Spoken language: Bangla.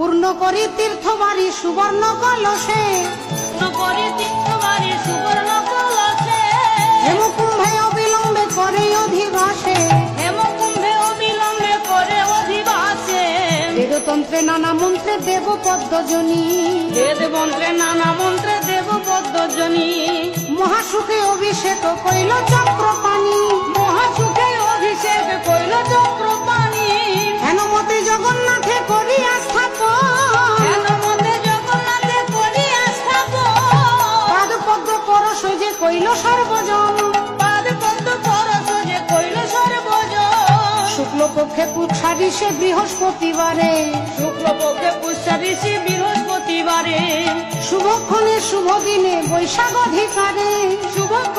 পূর্ণ করি তীর্থবাড়ি সুবর্ণ কলসে। করে সুবর্ণ কলসে। হেমকুম্ভে অবিলম্বে করে অধিবাসে। হেমকুম্ভে অবিলম্বে করে অধিবাসে। বেদতন্ত্রে নানা মন্ত্রে দেব পদ্মজনী। বেদ মন্ত্রে নানা মন্ত্রে দেব পদ্মজনী। মহাসুখে অভিষেক কইল চক্রপাণি। কইল সর্বজন পাদ পদ্ম পরশ যে কইল সর্বজন। শুক্লপক্ষে পুচ্ছারি সে বৃহস্পতিবারে। শুক্লপক্ষে পুচ্ছারি সে বৃহস্পতিবারে। শুভক্ষণে শুভ দিনে বৈশাখ অধিকারে। শুভক্ষণ